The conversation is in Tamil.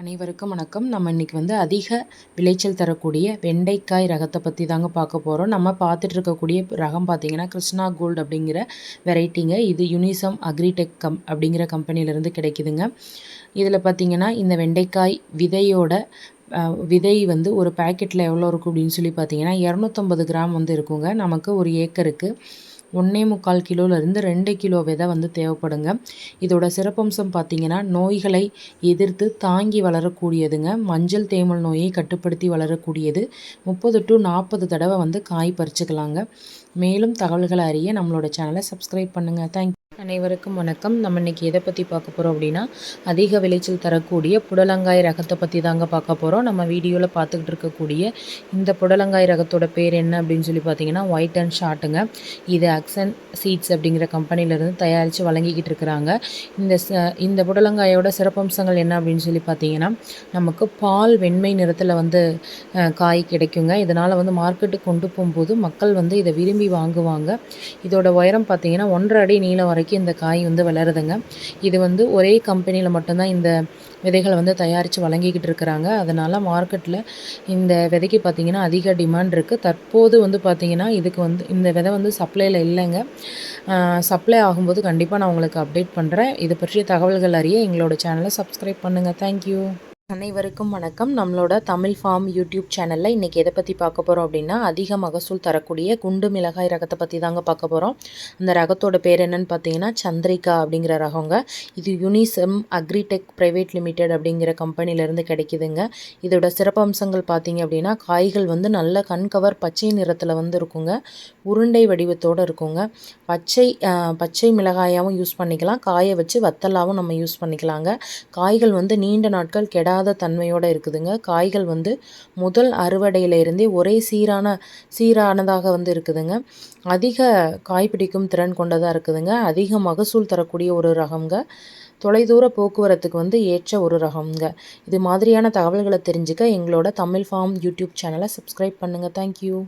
அனைவருக்கும் வணக்கம். நம்ம இன்றைக்கி வந்து அதிக விளைச்சல் தரக்கூடிய வெண்டைக்காய் ரகத்தை பற்றி தாங்க பார்க்க போகிறோம் நம்ம பார்த்துட்டு இருக்கக்கூடிய ரகம் பார்த்திங்கன்னா கிருஷ்ணா கோல்டு அப்படிங்கிற வெரைட்டிங்க. இது யுனிசம் அக்ரிடெக் கம் அப்படிங்கிற கம்பெனியிலேருந்து கிடைக்குதுங்க. இதில் பார்த்திங்கன்னா இந்த வெண்டைக்காய் விதையோட விதை வந்து ஒரு பேக்கெட்டில் எவ்வளோ இருக்கும் அப்படின்னு சொல்லி பார்த்தீங்கன்னா இரநூத்தம்பது கிராம் வந்து இருக்குங்க. நமக்கு ஒரு ஏக்கருக்கு ஒன்றே முக்கால் கிலோலேருந்து ரெண்டு கிலோ விதை வந்து தேவைப்படுங்க. இதோட சிறப்பம்சம் பார்த்திங்கன்னா நோய்களை எதிர்த்து தாங்கி வளரக்கூடியதுங்க. மஞ்சள் தேமல் நோயை கட்டுப்படுத்தி வளரக்கூடியது. முப்பது டு நாற்பது தடவை வந்து காய் பறிச்சுக்கலாங்க. மேலும் தகவல்களை அறிய நம்மளோட சேனலை சப்ஸ்கிரைப் பண்ணுங்கள் தேங்க் அனைவருக்கும் வணக்கம். நம்ம இன்றைக்கி எதை பற்றி பார்க்க போகிறோம் அப்படின்னா அதிக விளைச்சல் தரக்கூடிய புடலங்காய் ரகத்தை பற்றி தாங்க பார்க்க போகிறோம் நம்ம வீடியோவில் பார்த்துக்கிட்டு இருக்கக்கூடிய இந்த புடலங்காய் ரகத்தோட பேர் என்ன அப்படின்னு சொல்லி பார்த்தீங்கன்னா ஒயிட் அண்ட் ஷார்ட்டுங்க இது அக்சன் சீட்ஸ் அப்படிங்கிற கம்பெனியிலேருந்து தயாரித்து வழங்கிக்கிட்டு இருக்கிறாங்க. இந்த இந்த புடலங்காயோட சிறப்பம்சங்கள் என்ன அப்படின்னு சொல்லி பார்த்தீங்கன்னா நமக்கு பால் வெண்மை நிறத்தில் வந்து காய் கிடைக்குங்க. இதனால் வந்து மார்க்கெட்டுக்கு கொண்டு போகும்போது மக்கள் வந்து இதை விரும்பி வாங்குவாங்க. இதோட உயரம் பார்த்தீங்கன்னா ஒன்றரை அடி நீளம் வரைக்கும் வரைக்கும் இந்த காய் வந்து வளருதுங்க. இது வந்து ஒரே கம்பெனியில் மட்டும்தான் இந்த விதைகளை வந்து தயாரித்து வழங்கிக்கிட்டு இருக்கிறாங்க. அதனால் மார்க்கெட்டில் இந்த விதைக்கு பார்த்திங்கன்னா அதிக டிமாண்ட் இருக்குது தற்போது வந்து பார்த்திங்கன்னா இதுக்கு வந்து இந்த விதை வந்து சப்ளையில் இல்லைங்க. சப்ளை ஆகும்போது கண்டிப்பாக நான் உங்களுக்கு அப்டேட் பண்ணுறேன் இது பற்றிய தகவல்கள் அறிய எங்களோட சேனலை சப்ஸ்கிரைப் பண்ணுங்கள் தேங்க்யூ அனைவருக்கும் வணக்கம். நம்மளோட தமிழ் ஃபார்ம் யூடியூப் சேனலில் இன்றைக்கி எதை பற்றி பார்க்க போகிறோம் அப்படின்னா அதிக மகசூல் தரக்கூடிய குண்டு மிளகாய் ரகத்தை பற்றி தாங்க பார்க்க போகிறோம் அந்த ரகத்தோட பேர் என்னன்னு பார்த்தீங்கன்னா சந்திரிகா அப்படிங்கிற ரகங்க. இது யுனிசெம் அக்ரிடெக் ப்ரைவேட் லிமிடெட் அப்படிங்கிற கம்பெனிலேருந்து கிடைக்குதுங்க. இதோட சிறப்பம்சங்கள் பார்த்தீங்க அப்படின்னா காய்கள் வந்து நல்ல கண்கவர் பச்சை நிறத்தில் வந்து இருக்குங்க. உருண்டை வடிவத்தோடு இருக்குங்க. பச்சை பச்சை மிளகாயாகவும் யூஸ் பண்ணிக்கலாம். காயை வச்சு வத்தலாகவும் நம்ம யூஸ் பண்ணிக்கலாங்க. காய்கள் வந்து நீண்ட நாட்கள் கெடா கெடாத தன்மையோடு இருக்குதுங்க. காய்கள் வந்து முதல் அறுவடையிலிருந்தே ஒரே சீரான சீரானதாக வந்து இருக்குதுங்க. அதிக காய் பிடிக்கும் திறன் கொண்டதாக இருக்குதுங்க. அதிக மகசூல் தரக்கூடிய ஒரு ரகங்க தொலைதூர போக்குவரத்துக்கு வந்து ஏற்ற ஒரு ரகம்ங்க. இது மாதிரியான தகவல்களை தெரிஞ்சுக்க எங்களோட தமிழ் ஃபார்ம் யூடியூப் சேனலை சப்ஸ்கிரைப் பண்ணுங்கள் தேங்க்யூ